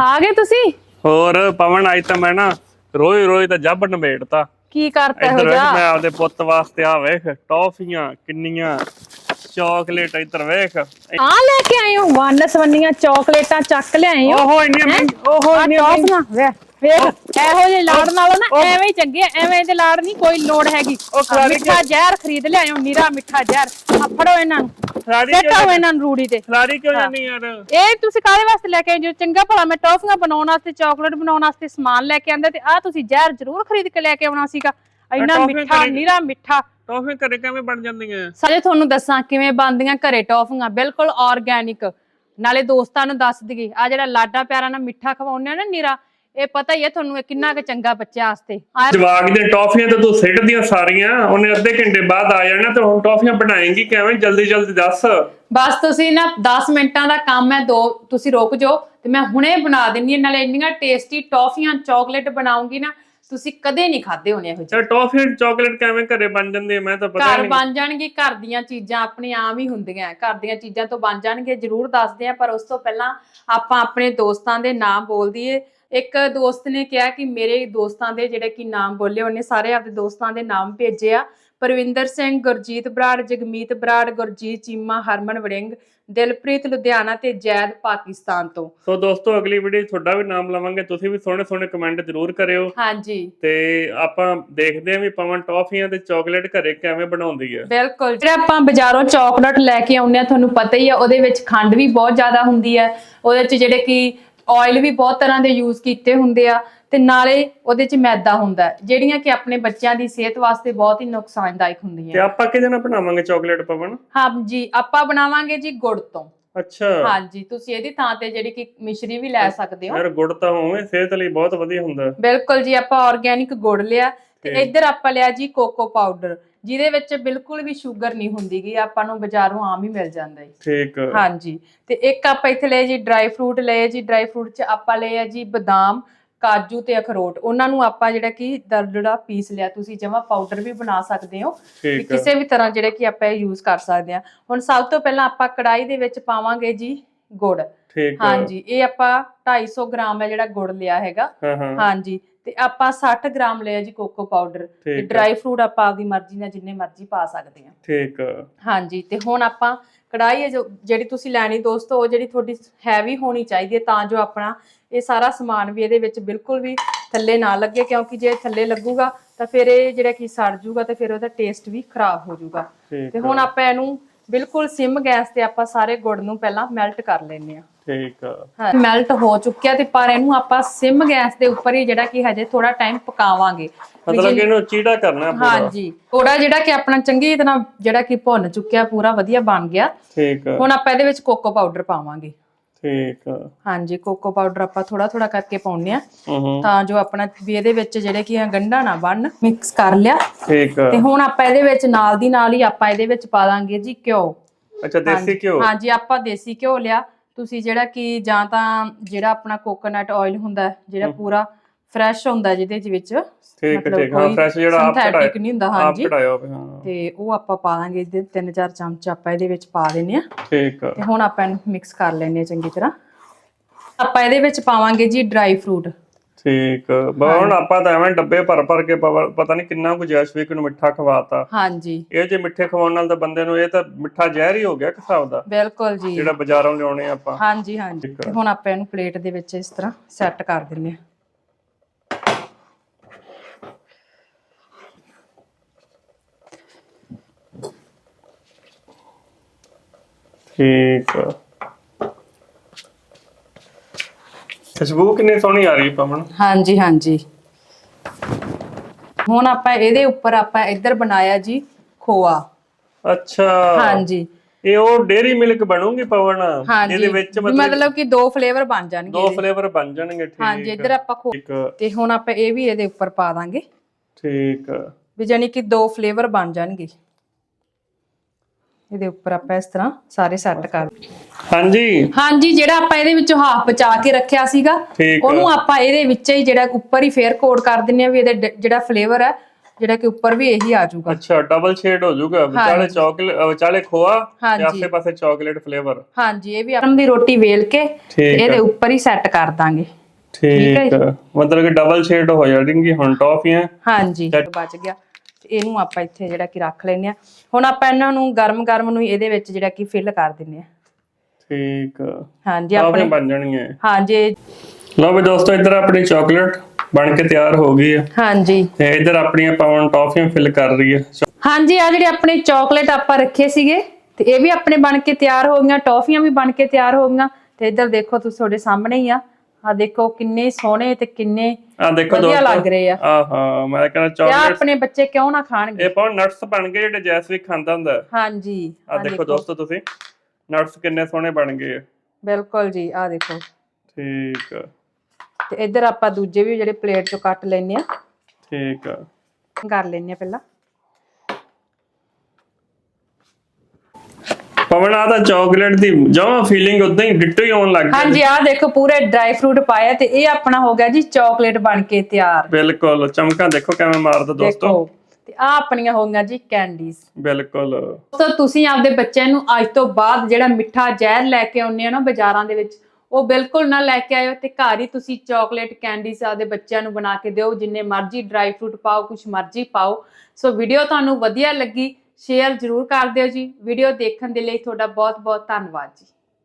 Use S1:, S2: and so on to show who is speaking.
S1: ਆ ਗਏ ਤੁਸੀਂ?
S2: ਹੋਰ ਪਵਨ ਅੱਜ ਤਾਂ ਮੈਂ ਨਾ ਰੋਜ਼ ਰੋਜ਼ ਤਾਂ ਜੱਬ ਨਵੇੜਤਾ
S1: ਕੀ ਕਰਤਾ ਹੋ
S2: ਵੇਖ
S1: ਜਾ
S2: ਮੈਂ ਆਪਦੇ ਪੁੱਤ ਵਾਸਤੇ ਆ ਵੇਖ ਟੌਫੀਆਂ ਕਿੰਨੀਆਂ ਚਾਕਲੇਟ ਇੱਧਰ ਵੇਖ।
S1: ਆ ਲੈ ਕੇ ਆਏ ਹੋ ਵੰਨ ਸਵੰਨੀਆਂ ਚਾਕਲੇਟਾਂ ਚੱਕ ਲਿਆਏ ਹੋ।
S2: ਓਹੋ ਇੰਨੀਆਂ ਮਹਿੰਗ- ਓਹੋ ਇੰਨੀਆਂ
S1: ਟੌਫੀਆਂ ਵੇ ਵੇਖ ਇਹੋ ਜਿਹੇ ਲਾੜ ਨਾਲੋਂ ਨਾ ਐਵੇਂ ਹੀ ਚੰਗੇ ਐਵੇਂ ਦੇ ਲਾੜ ਨਹੀਂ ਕੋਈ ਲੋੜ ਹੈਗੀ। ਮਿੱਠਾ ਜ਼ਹਿਰ ਖਰੀਦ ਲਿਆਏ ਹੋ ਨੀਰਾ ਮਿੱਠਾ ਜ਼ਹਿਰ। ਆ ਫੜੋ ਇਹਨਾਂ ਨੂੰ। ਸੱਟੋ
S2: ਕਿਉਂ
S1: ਇਹਨਾਂ ਨੂੰ ਰੂੜੀ ਤੇ।
S2: ਖਿਲਾਰੀ ਕਿਉਂ ਜਾਂਦੀ ਯਾਰ?
S1: ਇਹ ਤੁਸੀਂ ਕਾਹਦੇ ਵਾਸਤੇ ਲੈ ਕੇ ਆਏ? ਜੋ ਚੰਗਾ ਭਲਾ ਮੈਂ ਟੌਫੀਆਂ ਬਣਾਉਣ ਵਾਸਤੇ ਚਾਕਲੇਟ ਬਣਾਉਣ ਵਾਸਤੇ ਸਮਾਨ ਲੈ ਕੇ ਆਂਦਾ ਤੇ ਆ ਤੁਸੀਂ ਜ਼ਹਿਰ ਜ਼ਰੂਰ ਖਰੀਦ ਕੇ ਲੈ ਕੇ ਆਉਣਾ ਸੀਗਾ। ਇੰਨਾ
S2: ਟੌਫੀਆਂ
S1: ਮਿੱਠਾ ਨੀਰਾ ਮਿੱਠਾ।
S2: ਟੌਫੀ ਘਰੇ ਕਿਵੇਂ ਬਣ ਜਾਂਦੀਆਂ?
S1: ਸਾਰੇ ਤੁਹਾਨੂੰ ਦੱਸਾਂ ਕਿਵੇਂ ਬਣਦੀਆਂ ਘਰੇ ਟੌਫੀਆਂ। ਬਿਲਕੁਲ ਆਰਗੈਨਿਕ ਨਾਲੇ ਦੋਸਤਾਂ ਨੂੰ ਦੱਸ ਦਈਏ ਆ ਜਿਹੜਾ ਲਾਡਾ ਪਿਆਰਾ ਨਾਲ ਮਿੱਠਾ ਖਵਾਉਂਦੇ ਆ ਨਾ ਨੀਰਾ ਇਹ ਪਤਾ ਹੀ ਹੈ ਤੁਹਾਨੂੰ ਇਹ ਕਿੰਨਾ ਕੁ ਚੰਗਾ ਬੱਚਾ ਵਾਸਤੇ। ਆ
S2: ਜਵਾਗ ਦੀਆਂ ਟੌਫੀਆਂ ਤਾਂ ਤੂੰ ਸਿੱਟਦੀਆਂ ਸਾਰੀਆਂ ਉਹਨੇ ਅੱਧੇ ਘੰਟੇ ਬਾਅਦ ਆ ਜਾਣਾ ਤੇ ਹੁਣ ਟੌਫੀਆਂ ਬਣਾਏਂਗੀ ਕਿਵੇਂ? ਜਲਦੀ ਜਲਦੀ ਦੱਸ।
S1: ਬਸ ਤੁਸੀਂ ਨਾ 10 ਮਿੰਟਾਂ ਦਾ ਕੰਮ ਹੈ ਦੋ ਤੁਸੀਂ ਰੁਕ ਜਾਓ ਤੇ ਮੈਂ ਹੁਣੇ ਬਣਾ ਦਿੰਨੀ ਹਾਂ ਨਾਲੇ ਇੰਨੀਆਂ ਟੇਸਟੀ ਟੌਫੀਆਂ ਚਾਕਲੇਟ ਬਣਾਉਂਗੀ ਨਾ ਤੁਸੀਂ ਕਦੇ ਨਹੀਂ ਖਾਦੇ ਹੋਣੇ ਇਹੋ ਜਿਹੇ।
S2: ਤੇ ਟੌਫੀਆਂ ਚਾਕਲੇਟ ਕਿਵੇਂ ਘਰੇ ਬਣ ਜਾਂਦੀ ਹੈ ਮੈਂ ਤਾਂ ਪਤਾ
S1: ਘਰ
S2: ਨਹੀਂ।
S1: ਬਣ ਜਾਣਗੇ ਘਰ ਦੀਆਂ ਚੀਜ਼ਾਂ ਆਪਣੇ ਆਮ ਹੀ ਹੁੰਦੀਆਂ ਘਰ ਦੀਆਂ ਚੀਜ਼ਾਂ ਤੋਂ ਬਣ ਜਾਣਗੇ ਜਰੂਰ ਦੱਸਦੇ ਆ ਪਰ ਉਸ ਤੋਂ ਪਹਿਲਾਂ ਆਪਾਂ ਆਪਣੇ ਦੋਸਤਾਂ ਦੇ ਨਾਮ ਬੋਲ ਦਈਏ। ਇੱਕ ਦੋਸਤ ਨੇ ਕਿਹਾ ਕਿ ਮੇਰੇ ਦੋਸਤਾਂ ਦੇ ਜਿਹੜੇ ਕਿ ਨਾਮ ਬੋਲੇ ਉਹਨੇ ਸਾਰੇ ਆਪਣੇ ਦੋਸਤਾਂ ਦੇ ਨਾਮ ਭੇਜੇ ਆ। ਪਰਵਿੰਦਰ ਸਿੰਘ ਗੁਰਜੀਤ ਬਰਾੜ ਜਗਮੀਤ ਬਰਾੜ ਗੁਰਜੀਤ ਚੀਮਾ ਹਰਮਨ ਵੜਿੰਗ ਦਿਲਪ੍ਰੀਤ ਲੁਧਿਆਣਾ ਤੇ ਜੈਦ ਪਾਕਿਸਤਾਨ ਤੋਂ।
S2: ਸੋ ਦੋਸਤੋ ਅਗਲੀ ਵੀਡੀਓ ਤੁਹਾਡਾ ਵੀ ਨਾਮ ਲਵਾਂਗੇ। ਤੁਸੀਂ ਵੀ ਸੋਹਣੇ ਸੋਹਣੇ ਕਮੈਂਟ ਜ਼ਰੂਰ ਕਰਿਓ।
S1: ਹਾਂਜੀ।
S2: ਤੇ ਆਪਾਂ ਦੇਖਦੇ ਆਂ ਵੀ ਪਵਨ ਟੌਫੀਆਂ ਤੇ ਚਾਕਲੇਟ ਘਰੇ ਕਿਵੇਂ ਬਣਾਉਂਦੀ ਹੈ
S1: ਬਿਲਕੁਲ। ਜਿਹੜੇ ਆਪਾਂ ਬਾਜ਼ਾਰੋਂ ਚਾਕਲੇਟ ਲੈ ਕੇ ਆਉਂਦੇ ਆ ਤੁਹਾਨੂੰ ਪਤਾ ਹੀ ਆ ਉਹਦੇ ਵਿੱਚ ਖੰਡ ਵੀ ਬਹੁਤ ਜ਼ਿਆਦਾ ਹੁੰਦੀ ਹੈ ਉਹਦੇ ਵਿੱਚ ਜਿਹੜੇ ਕਿ ਆਇਲ ਵੀ ਬਹੁਤ ਤਰ੍ਹਾਂ ਦੇ ਯੂਜ਼ ਕੀਤੇ ਹੁੰਦੇ ਆ ਤੇ ਨਾਲੇ ਉਹਦੇ 'ਚ ਮੈਦਾ ਹੁੰਦਾ ਹੈ, ਜਿਹੜੀਆਂ ਕਿ ਆਪਣੇ ਬੱਚਿਆਂ ਦੀ ਸਿਹਤ ਵਾਸਤੇ ਬਹੁਤ ਹੀ ਨੁਕਸਾਨਦਾਇਕ
S2: ਤੇ
S1: ਹੁੰਦੀਆਂ
S2: ਆਪਾਂ ਕਿਹਦੇ ਨਾਲ ਬਣਾਵਾਂਗੇ ਚਾਕਲੇਟ ਪਵਨ?
S1: ਹਾਂਜੀ ਆਪਾਂ ਬਣਾਵਾਂਗੇ ਜੀ ਗੁੜ ਤੋਂ।
S2: ਅੱਛਾ।
S1: ਹਾਂਜੀ ਤੁਸੀਂ ਇਹਦੀ ਥਾਂ ਤੇ ਜਿਹੜੀ ਕਿ ਮਿਸ਼ਰੀ ਵੀ ਲੈ ਸਕਦੇ ਹੋ।
S2: ਯਾਰ ਗੁੜ ਤਾਂ ਹੋਵੇ ਸਿਹਤ ਲਈ ਬਹੁਤ ਵਧੀਆ ਹੁੰਦਾ।
S1: ਬਿਲਕੁਲ ਜੀ ਆਪਾਂ ਆਰਗੇਨਿਕ ਗੁੜ ਲਿਆ ਤੇ
S2: ਤੇ-
S1: ਇੱਧਰ ਆਪਾਂ ਲਿਆ ਜੀ ਕੋਕੋ ਪਾਊਡਰ ਜਿਹਦੇ ਵਿੱਚ ਬਿਲਕੁਲ ਵੀ ਸ਼ੂਗਰ ਨਹੀਂ ਹੁੰਦੀਗੀ ਆਪਾਂ ਨੂੰ ਬਾਜ਼ਾਰੋਂ ਆਮ ਹੀ ਮਿਲ ਜਾਂਦਾ ਹੈ
S2: ਠੀਕ।
S1: ਹਾਂਜੀ। ਤੇ ਇੱਕ ਆਪਾਂ ਇੱਥੇ ਲਏ ਜੀ ਡਰਾਈ ਫਰੂਟ ਲਏ ਜੀ ਡਰਾਈ ਫਰੂਟ ਚ ਆਪਾਂ ਲਏ ਆ ਜੀ ਬਦਾਮ ਕਾਜੂ ਤੇ ਅਖਰੋਟ। ਉਹਨਾਂ ਨੂੰ ਆਪਾਂ ਜਿਹੜਾ ਕਿ ਦਰਦੜਾ ਪੀਸ ਲਿਆ ਤੁਸੀਂ ਜਮਾ ਪਾਊਡਰ ਵੀ ਬਣਾ ਸਕਦੇ ਹੋ ਤੇ। ਕਿਸੇ ਵੀ ਤਰ੍ਹਾਂ ਜਿਹੜੇ ਕਿ ਆਪਾਂ ਇਹ ਯੂਜ਼ ਕਰ ਸਕਦੇ ਹਾਂ ਹੁਣ ਸਭ ਤੋਂ ਪਹਿਲਾਂ ਆਪਾਂ ਕੜਾਈ ਦੇ ਵਿੱਚ ਪਾਵਾਂਗੇ ਜੀ ਗੁੜ।
S2: ਠੀਕ।
S1: ਹਾਂਜੀ। ਇਹ ਆਪਾਂ 250 ਗ੍ਰਾਮ ਹੈ ਜਿਹੜਾ ਗੁੜ ਲਿਆ ਹੈਗਾ। ਹਾਂਜੀ। ਤੇ ਆਪਾਂ 60 ਗ੍ਰਾਮ ਲਿਆ ਜੀ ਕੋਕੋ ਪਾਊਡਰ ਤੇ
S2: ਠੀਕ ਆ।
S1: ਡਰਾਈ ਫਰੂਟ ਆਪਾਂ ਆਪਦੀ ਮਰਜ਼ੀ ਨਾਲ ਜਿੰਨੇ ਮਰਜ਼ੀ ਪਾ ਸਕਦੇ ਹਾਂ
S2: ਠੀਕ ਆ।
S1: ਹਾਂਜੀ ਤੇ ਹੁਣ ਆਪਾਂ ਕੜਾਈ ਹੈ ਜੋ ਜਿਹੜੀ ਤੁਸੀਂ ਲੈਣੀ ਦੋਸਤੋ ਉਹ ਜਿਹੜੀ ਤੁਹਾਡੀ ਹੈਵੀ ਹੋਣੀ ਚਾਹੀਦੀ ਹੈ ਤਾਂ ਜੋ ਆਪਣਾ ਇਹ ਸਾਰਾ ਸਮਾਨ ਵੀ ਇਹਦੇ ਵਿੱਚ ਬਿਲਕੁਲ ਵੀ ਥੱਲੇ ਨਾ ਲੱਗੇ ਕਿਉਂਕਿ ਜੇ ਥੱਲੇ ਲੱਗੂਗਾ ਤਾਂ ਫਿਰ ਇਹ ਜਿਹੜਾ ਕਿ ਸੜ ਜੂਗਾ ਤੇ ਫਿਰ ਉਹਦਾ ਟੇਸਟ ਵੀ ਖਰਾਬ ਹੋ ਜਾਊਗਾ
S2: ਠੀਕ
S1: ਤੇ ਹੁਣ ਆਪਾਂ ਇਹਨੂੰ ਬਿਲਕੁਲ ਸਿਮ ਗੈਸ ਤੇ ਆਪਾਂ ਸਾਰੇ ਗੁੜ ਨੂੰ ਪਹਿਲਾਂ ਮੈਲਟ ਕਰ ਲੈਨੇ ਆ
S2: ਠੀਕ ਆ।
S1: ਹਾਂ ਮੈਲਟ ਹੋ ਚੁੱਕਿਆ ਤੇ ਪਰ ਇਹਨੂੰ ਆਪਾਂ ਸਿਮ ਗੈਸ ਦੇ ਉੱਪਰ ਹੀ ਜਿਹੜਾ ਕਿ ਹਜੇ ਥੋੜਾ ਟਾਈਮ ਪਕਾਵਾਂਗੇ।
S2: ਮਤਲਬ ਕਿ ਇਹਨੂੰ ਚੀੜਾ ਕਰਨਾ ਪੂਰਾ।
S1: ਹਾਂਜੀ ਥੋੜਾ ਜਿਹੜਾ ਕਿ ਆਪਣਾ ਚੰਗੀ ਤਰ੍ਹਾਂ ਜਿਹੜਾ ਕਿ ਭੁੰਨ ਚੁੱਕਿਆ ਪੂਰਾ ਵਧੀਆ ਬਣ ਗਿਆ।
S2: ਠੀਕ।
S1: ਹੁਣ ਆਪਾਂ ਇਹਦੇ ਵਿੱਚ ਕੋਕੋ ਪਾਊਡਰ ਪਾਵਾਂਗੇ।
S2: ਠੀਕ ਆ।
S1: ਹਾਂਜੀ ਕੋਕੋ ਪਾਊਡਰ ਆਪਾਂ ਥੋੜਾ ਥੋੜਾ ਕਰਕੇ ਪਾਉਣੇ ਆ
S2: ਹੂੰ
S1: ਤਾਂ ਜੋ ਆਪਣਾ ਵੀ ਇਹਦੇ ਵਿੱਚ ਜਿਹੜੇ ਕਿ ਆ ਗੰਢਾ ਨਾ ਬਣ ਮਿਕਸ ਕਰ ਲਿਆ।
S2: ਠੀਕ ਆ।
S1: ਤੇ ਹੁਣ ਆਪਾਂ ਇਹਦੇ ਵਿੱਚ ਨਾਲ ਦੀ ਨਾਲ ਹੀ ਆਪਾਂ ਇਹਦੇ ਵਿੱਚ ਪਾ ਦਾਂਗੇ ਜੀ ਘਿਓ।
S2: ਅੱਛਾ ਦੇਸੀ ਘਿਓ?
S1: ਹਾਂਜੀ ਆਪਾਂ ਦੇਸੀ ਘਿਓ ਲਿਆ। ਤੁਸੀਂ ਜਿਹੜਾ ਕਿ ਜਾਂ ਤਾਂ ਜਿਹੜਾ ਆਪਣਾ ਕੋਕੋਨਟ ਆਇਲ ਹੁੰਦਾ ਜਿਹੜਾ ਪੂਰਾ ਫਰੈਸ਼ ਹੁੰਦਾ ਜਿਹਦੇ ਚ ਵਿੱਚ।
S2: ਠੀਕ ਠੀਕ ਹਾਂ ਫਰੈਸ਼ ਜਿਹੜਾ ਆਪ ਕਢਾਇਆ
S1: ਨਹੀਂ ਹੁੰਦਾ
S2: ਆਪ
S1: ਹਾਂਜੀ।
S2: ਕਢਾਇਆ ਹੋਵੇ ਹਾਂ।
S1: ਤੇ ਉਹ ਆਪਾਂ ਪਾ ਦਾਂਗੇ ਇਹਦੇ ਤਿੰਨ ਚਾਰ ਚਮਚ ਆਪਾਂ ਇਹਦੇ ਵਿੱਚ ਪਾ ਦਿੰਨੇ ਆ
S2: ਠੀਕ। ਆ।
S1: ਤੇ ਹੁਣ ਆਪਾਂ ਇਹਨੂੰ ਮਿਕਸ ਕਰ ਲੈਨੇ ਆ ਚੰਗੀ ਤਰ੍ਹਾਂ। ਆਪਾਂ ਇਹਦੇ ਵਿੱਚ ਪਾਵਾਂਗੇ ਜੀ ਡਰਾਈ ਫਰੂਟ
S2: ਠੀਕ। ਆ। ਬਾ ਹੁਣ ਆਪਾਂ ਤਾਂ ਐਵੇਂ ਡੱਬੇ ਭਰ ਭਰ ਕੇ ਪਵਾ- ਪਤਾ ਨਹੀਂ ਕਿੰਨਾ ਕੁ ਜੈਸ਼ਵੀਕ ਨੂੰ ਮਿੱਠਾ ਖਵਾਤਾ।
S1: ਹਾਂਜੀ।
S2: ਇਹ ਜੇ ਮਿੱਠੇ ਖਵਾਉਣ ਨਾਲ ਤਾਂ ਬੰਦੇ ਨੂੰ ਇਹ ਤਾਂ ਮਿੱਠਾ ਜ਼ਹਿਰ ਹੀ ਹੋ ਗਿਆ ਇੱਕ ਹਿਸਾਬ ਦਾ।
S1: ਬਿਲਕੁਲ ਜੀ।
S2: ਜਿਹੜਾ ਬਾਜ਼ਾਰੋਂ ਲਿਆਉਣੇ ਆਪਾਂ।
S1: ਹਾਂਜੀ ਹਾਂਜੀ। ਤੇ ਹੁਣ ਆਪਾਂ ਇਹਨੂੰ ਪਲੇਟ ਦੇ ਵਿੱਚ ਇਸ ਤਰ੍ਹਾਂ ਸੈੱਟ ਕਰ ਦਿੰਨੇ ਆ
S2: ਠੀਕ ਆ। ਖੁਸ਼ਬੂ ਕਿੰਨੀ ਸੋਹਣੀ ਆ ਰਹੀ ਪਵਨ।
S1: ਹਾਂਜੀ ਹਾਂਜੀ। ਹੁਣ ਆਪਾਂ ਇਹਦੇ ਉੱਪਰ ਆਪਾਂ ਇੱਧਰ ਬਣਾਇਆ ਜੀ ਖੋਆ।
S2: ਅੱਛਾ।
S1: ਹਾਂਜੀ।
S2: ਇਹ ਉਹ ਡੇਰੀ ਮਿਲਕ ਬਣੂਗੀ ਪਵਨ?
S1: ਹਾਂਜੀ।
S2: ਇਹਦੇ ਵਿੱਚ ਮਤਲਬ
S1: ਕਿ ਦੋ ਫਲੇਵਰ ਬਣ ਜਾਣਗੇ
S2: ਦੋ ਫਲੇਵਰ ਬਣ ਜਾਣਗੇ ਠੀਕ
S1: ਹਾਂਜੀ ਇੱਧਰ ਆਪਾਂ ਖੋ ਤੇ ਹੁਣ ਆਪਾਂ ਇਹ ਵੀ ਇਹਦੇ ਉੱਪਰ ਪਾ ਦਾਂਗੇ।
S2: ਠੀਕ।
S1: ਵੀ ਜਾਨੀ ਕਿ ਦੋ ਫਲੇਵਰ ਬਣ ਜਾਣਗੇ। ਇਹਦੇ ਉੱਪਰ ਆਪਾਂ ਇਸ ਤਰ੍ਹਾਂ ਸਾਰੇ ਸੈੱਟ ਕਰ
S2: ਹਾਂਜੀ।
S1: ਹਾਂਜੀ ਜਿਹੜਾ ਆਪਾਂ ਇਹਦੇ ਵਿੱਚੋਂ ਹਾਫ ਬਚਾ ਕੇ ਰੱਖਿਆ ਸੀਗਾ
S2: ਠੀਕ ਆ।
S1: ਉਹਨੂੰ ਆਪਾਂ ਇਹਦੇ ਵਿੱਚ ਹੀ ਜਿਹੜਾ ਉੱਪਰ ਹੀ ਫੇਰ ਕੋਟ ਕਰ ਦਿੰਨੇ ਆ ਵੀ ਇਹਦੇ ਡ- ਜਿਹੜਾ ਫਲੇਵਰ ਹੈ ਜਿਹੜਾ ਕਿ ਉੱਪਰ ਵੀ ਇਹੀ ਆ ਜਾਊਗਾ।
S2: ਅੱਛਾ ਡਬਲ ਸ਼ੇਡ ਹੋ ਜਾਊਗਾ ਵਿਚਾਲੇ। ਚਾਕਲੇਟ ਵਿਚਾਲੇ ਖੋਆ ਤੇ
S1: ਹਾਂਜੀ।
S2: ਆਸੇ ਪਾਸੇ ਚਾਕਲੇਟ ਫਲੇਵਰ
S1: ਹਾਂਜੀ ਇਹ ਵੀ ਆਪਾਂ ਦੀ ਰੋਟੀ ਵੇਲ ਕੇ ਤੇ
S2: ਠੀਕ
S1: ਇਹਦੇ
S2: ਹੈ
S1: ਉੱਪਰ ਹੀ ਸੈੱਟ ਕਰ ਦਾਂਗੇ। ਠੀਕ ਹੈ
S2: ਠੀਕ ਹੈ ਮਤਲਬ ਕਿ ਡਬਲ ਸ਼ੇਡ ਹੋ ਜਾਣਗੀ ਹੁਣ ਟੌਫੀਆਂ
S1: ਹਾਂਜੀ ਬਚ ਗਿਆ। ਇਹਨੂੰ ਆਪਾਂ ਇੱਥੇ ਜਿਹੜਾ ਕਿ ਰੱਖ ਲੈਨੇ ਆ ਹੁਣ ਆਪਾਂ ਇਹਨਾਂ ਨੂੰ ਗਰਮ ਗਰਮ ਨੂੰ ਹੀ ਇਹਦੇ ਵਿੱਚ ਜਿਹੜਾ ਕਿ ਫਿਲ ਕਰ ਦਿੰਨੇ ਆ
S2: ਠੀਕ।
S1: ਹਾਂਜੀ ਆਪਣੇ
S2: ਬਣ ਜਾਣਗੀਆਂ
S1: ਹਾਂਜੀ।
S2: ਲਓ ਵੀ ਦੋਸਤੋ ਇੱਧਰ ਆਪਣੀ ਚਾਕਲੇਟ ਬਣ ਕੇ ਤਿਆਰ ਹੋ ਗਈ ਹੈ
S1: ਹਾਂਜੀ।
S2: ਤੇ ਇੱਧਰ ਆਪਣੀਆਂ ਪਾਉਣ ਟੌਫੀਆਂ ਫਿਲ ਕਰ ਰਹੀ ਹੈ
S1: ਹਾਂਜੀ ਆ ਜਿਹੜੇ ਆਪਣੇ ਚਾਕਲੇਟ ਆਪਾਂ ਰੱਖੇ ਸੀਗੇ ਤੇ ਇਹ ਵੀ ਆਪਣੇ ਬਣ ਕੇ ਤਿਆਰ ਹੋ ਗਈਆਂ ਟੌਫੀਆਂ ਵੀ ਬਣ ਕੇ ਤਿਆਰ ਹੋ ਗਈਆਂ। ਤੇ ਇੱਧਰ ਦੇਖੋ ਤੁਸੀਂ ਤੁਹਾਡੇ ਸਾਹਮਣੇ ਹੀ ਆ। ਆ ਦੇਖੋ ਕਿੰਨੇ ਸੋਹਣੇ ਤੇ ਕਿੰਨੇ
S2: ਆ ਦੇਖੋ
S1: ਵਧੀਆ ਲੱਗ ਰਹੇ ਆ।
S2: ਆਹਾ ਮੈਂ ਕਹਿੰਦਾ ਚਾਕਲੇਟ
S1: ਆਪਣੇ ਬੱਚੇ ਕਿਉਂ ਨਾ ਖਾਣਗੇ?
S2: ਇਹ ਪਾਉ ਨਟਸ ਬਣ ਗਏ ਜਿਹੜੇ ਜੈਸਵਿਕ ਖਾਂਦਾ ਹੁੰਦਾ।
S1: ਹਾਂਜੀ
S2: ਆ ਦੇਖੋ ਦੋਸਤੋ ਤੁਸੀਂ। ਨਟਸ ਕਿੰਨੇ ਸੋਹਣੇ ਬਣ ਗਏ ਆ।
S1: ਬਿਲਕੁਲ ਜੀ ਆ ਦੇਖੋ।
S2: ਠੀਕ ਆ।
S1: ਤੇ ਇੱਧਰ ਆਪਾਂ ਦੂਜੇ ਵੀ ਜਿਹੜੇ ਪਲੇਟ ਚੋਂ ਕੱਟ ਲੈਨੇ ਆ।
S2: ਠੀਕ ਆ।
S1: ਕਰ ਲੈਨੇ ਆ ਪਹਿਲਾਂ।
S2: ਪਵਨ ਆ ਤਾਂ ਚਾਕਲੇਟ ਦੀ ਜਮਾ ਫੀਲਿੰਗ ਉਦਾਂ ਹੀ ਡਿੱਟੋ ਹੀ ਆਉਣ ਲੱਗ ਗਈ।
S1: ਹਾਂਜੀ ਆ ਦੇਖੋ ਪੂਰੇ ਡਰਾਈ ਫਰੂਟ ਪਾਇਆ ਤੇ ਇਹ ਆਪਣਾ ਹੋ ਗਿਆ ਜੀ ਚਾਕਲੇਟ ਬਣ ਕੇ ਤਿਆਰ।
S2: ਬਿਲਕੁਲ ਚਮਕਾਂ ਦੇਖੋ ਕਿਵੇਂ ਮਾਰਦਾ ਦੋਸਤੋ।
S1: ਦੇਖੋ ਤੇ ਆ ਆਪਣੀਆਂ ਹੋ ਗਈਆਂ ਜੀ ਕੈਂਡੀਜ਼
S2: ਬਿਲਕੁਲ।
S1: ਦੋਸਤੋ ਤੁਸੀਂ ਆਪਦੇ ਬੱਚਿਆਂ ਨੂੰ ਅੱਜ ਤੋਂ ਬਾਅਦ ਜਿਹੜਾ ਮਿੱਠਾ ਜ਼ਹਿਰ ਲੈ ਕੇ ਆਉਂਦੇ ਹੋ ਨਾ ਬਾਜ਼ਾਰਾਂ ਦੇ ਵਿੱਚ ਉਹ ਬਿਲਕੁਲ ਨਾ ਲੈ ਕੇ ਆਇਓ ਤੇ ਘਰ ਹੀ ਤੁਸੀਂ ਚਾਕਲੇਟ ਕੈਂਡੀਜ਼ ਆਪਦੇ ਬੱਚਿਆਂ ਨੂੰ ਬਣਾ ਕੇ ਦਿਓ ਜਿੰਨੇ ਮਰਜ਼ੀ ਡਰਾਈ ਫਰੂਟ ਪਾਓ ਕੁਝ ਮਰਜ਼ੀ ਪਾਓ। ਸੋ ਵੀਡੀਓ ਤੁਹਾਨੂੰ ਵਧੀਆ ਲੱਗੀ। ਸ਼ੇਅਰ ਜ਼ਰੂਰ ਕਰ ਦਿਓ ਜੀ। ਵੀਡੀਓ ਦੇਖਣ ਦੇ ਲਈ ਤੁਹਾਡਾ ਬਹੁਤ ਬਹੁਤ ਧੰਨਵਾਦ ਜੀ।